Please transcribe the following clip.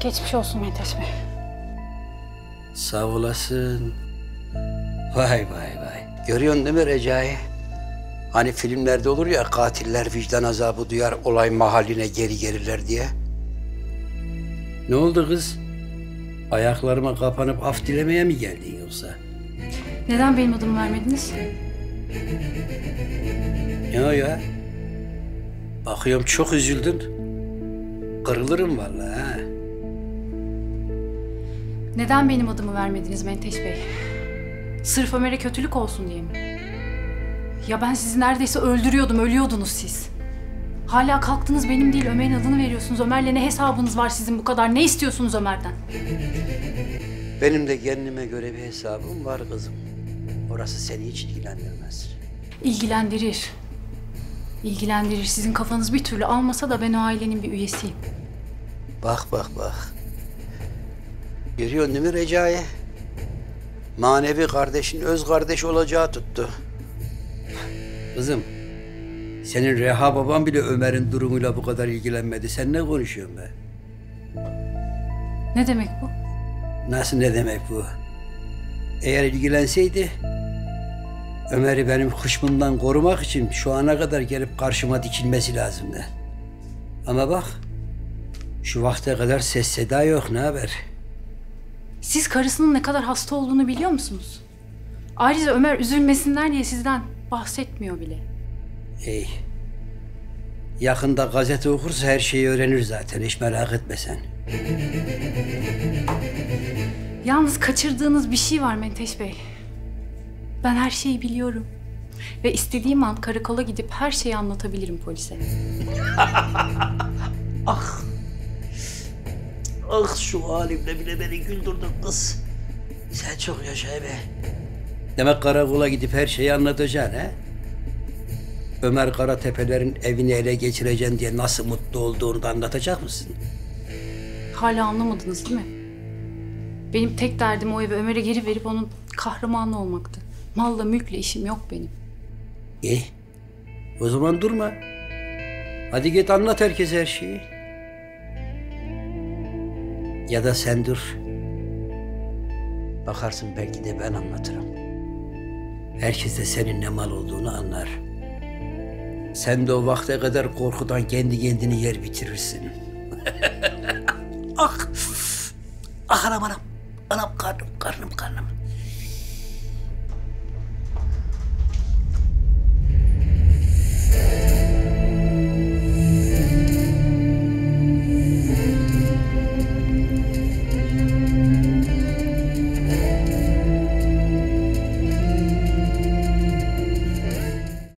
Geçmiş olsun Menteş Bey. Sağ olasın. Vay vay vay. Görüyorsun değil mi Recai? Hani filmlerde olur ya katiller vicdan azabı duyar olay mahalline geri gelirler diye. Ne oldu kız? Ayaklarıma kapanıp af dilemeye mi geldin yoksa? Neden benim adımı vermediniz? Ne o ya? Bakıyorum çok üzüldün. Kırılırım vallahi ha. Neden benim adımı vermediniz Menteş Bey? Sırf Ömer'e kötülük olsun diye mi? Ya ben sizi neredeyse öldürüyordum, ölüyordunuz siz. Hala kalktınız benim değil Ömer'in adını veriyorsunuz. Ömer'le ne hesabınız var sizin bu kadar? Ne istiyorsunuz Ömer'den? Benim de kendime göre bir hesabım var kızım. Orası seni hiç ilgilendirmez. İlgilendirir. İlgilendirir. Sizin kafanız bir türlü almasa da ben o ailenin bir üyesiyim. Bak bak bak. Görüyorsun değil mi Recai? Manevi kardeşin öz kardeş olacağı tuttu. Kızım, senin Reha baban bile Ömer'in durumuyla bu kadar ilgilenmedi. Sen ne konuşuyorsun be? Ne demek bu? Nasıl ne demek bu? Eğer ilgilenseydi, Ömer'i benim hışmımdan korumak için şu ana kadar gelip karşıma dikilmesi lazımdı. Ama bak, şu vakte kadar ses seda yok, ne haber? Siz karısının ne kadar hasta olduğunu biliyor musunuz? Ayrıca Ömer üzülmesinler diye sizden bahsetmiyor bile. Ey, yakında gazete okursa her şeyi öğrenir zaten, hiç merak etme sen. Yalnız kaçırdığınız bir şey var Menteş Bey. Ben her şeyi biliyorum. Ve istediğim an karakola gidip her şeyi anlatabilirim polise. şu halimle bile beni güldürdün kız. Sen çok yaşa be. Demek karakola gidip her şeyi anlatacaksın ha? Ömer Karatepe'lerin evini ele geçireceksin diye nasıl mutlu olduğunu da anlatacak mısın? Hala anlamadınız değil mi? Benim tek derdim o evi Ömer'e geri verip onun kahramanı olmaktı. Malla mülkle işim yok benim. İyi. O zaman durma. Hadi git anlat herkese her şeyi. Ya da sen dur. Bakarsın belki de ben anlatırım. Herkes de senin ne mal olduğunu anlar. Sen de o vakte kadar korkudan kendi kendini yer bitirirsin. ah! Ah anam anam.